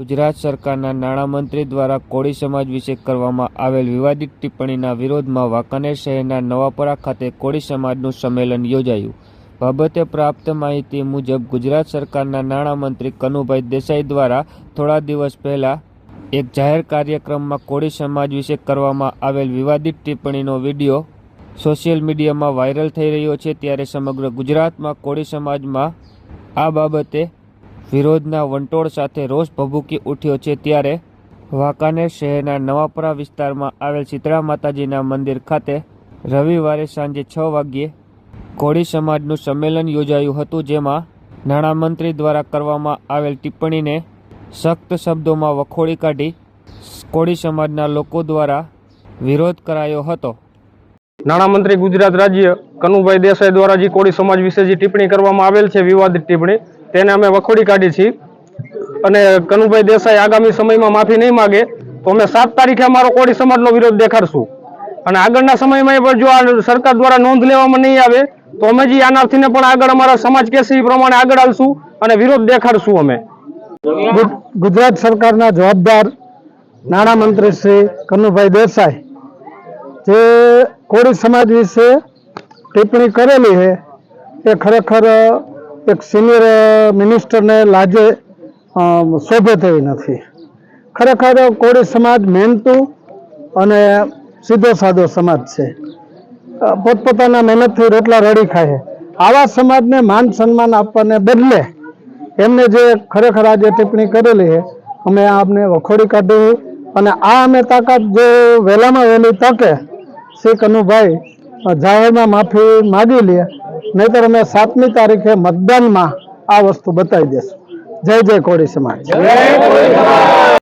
ગુજરાત સરકારના નાણામંત્રી દ્વારા કોળી સમાજ વિશે કરવામાં આવેલ વિવાદિત ટિપ્પણીના વિરોધમાં વાંકાનેર શહેરના નવાપરા ખાતે કોળી સમાજનું સંમેલન યોજાયું. બાબતે પ્રાપ્ત માહિતી મુજબ ગુજરાત સરકારના નાણામંત્રી કનુભાઈ દેસાઈ દ્વારા થોડા દિવસ પહેલા એક જાહેર કાર્યક્રમમાં કોળી સમાજ વિશે કરવામાં આવેલ વિવાદિત ટિપ્પણીનો વીડિયો સોશિયલ મીડિયામાં વાયરલ થઈ રહ્યો છે ત્યારે સમગ્ર ગુજરાતમાં કોળી સમાજમાં આ બાબતે વિરોધના વંટોળ સાથે રોષ ભભૂકી ઉઠ્યો છે ત્યારે વાંકાનેર શહેરના નવાપરા વિસ્તારમાં આવેલ શીતળા માતાજીના મંદિર ખાતે રવિવારે સાંજે છ વાગ્યે કોળી સમાજનું સંમેલન યોજાયું હતું, જેમાં નાણામંત્રી દ્વારા કરવામાં આવેલ ટિપ્પણીને સખ્ત શબ્દોમાં વખોડી કાઢી કોળી સમાજના લોકો દ્વારા વિરોધ કરાયો હતો. નાણામંત્રી ગુજરાત રાજ્ય કનુભાઈ દેસાઈ દ્વારા જે કોળી સમાજ વિશે જે ટિપ્પણી કરવામાં આવેલ છે, વિવાદિત ટિપ્પણી તેને અમે વખોડી કાઢી છીએ. અને કનુભાઈ દેસાઈ આગામી સમયમાં માફી નહીં માગે, તો અમે સાત તારીખે અમારો કોળી સમાજનો વિરોધ દેખાડશું. અને આગળના સમયમાં પણ જો આ સરકાર દ્વારા નોંધ લેવામાં નહીં આવે, તો અમે જે આનાથીને પણ આગળ અમારા સમાજ એ પ્રમાણે આગળ આવશું અને વિરોધ દેખાડશું અમે. ગુજરાત સરકારના જવાબદાર નાણામંત્રી શ્રી કનુભાઈ દેસાઈ, જે કોળી સમાજ વિશે ટિપ્પણી કરેલી છે, એ ખરેખર એક સિનિયર મિનિસ્ટરને લાજે શોભે તેવી નથી. ખરેખર કોળી સમાજ મહેનતુ અને સીધો સાદો સમાજ છે. પોતપોતાના મહેનતથી રોટલા રડી ખાય. આવા સમાજને માન સન્માન આપવાને બદલે એમને જે ખરેખર આજે ટિપ્પણી કરેલી છે, અમે આપને વખોડી કાઢી અને આ અમે તાકાત જો વહેલામાં વહેલી તકે શ્રી કનુભાઈ જાહેરમાં માફી માગી લે નહીતર અમે સાતમી તારીખે મતદાનમાં આ વસ્તુ બતાવી દેશું. જય જય કોળી સમાજ.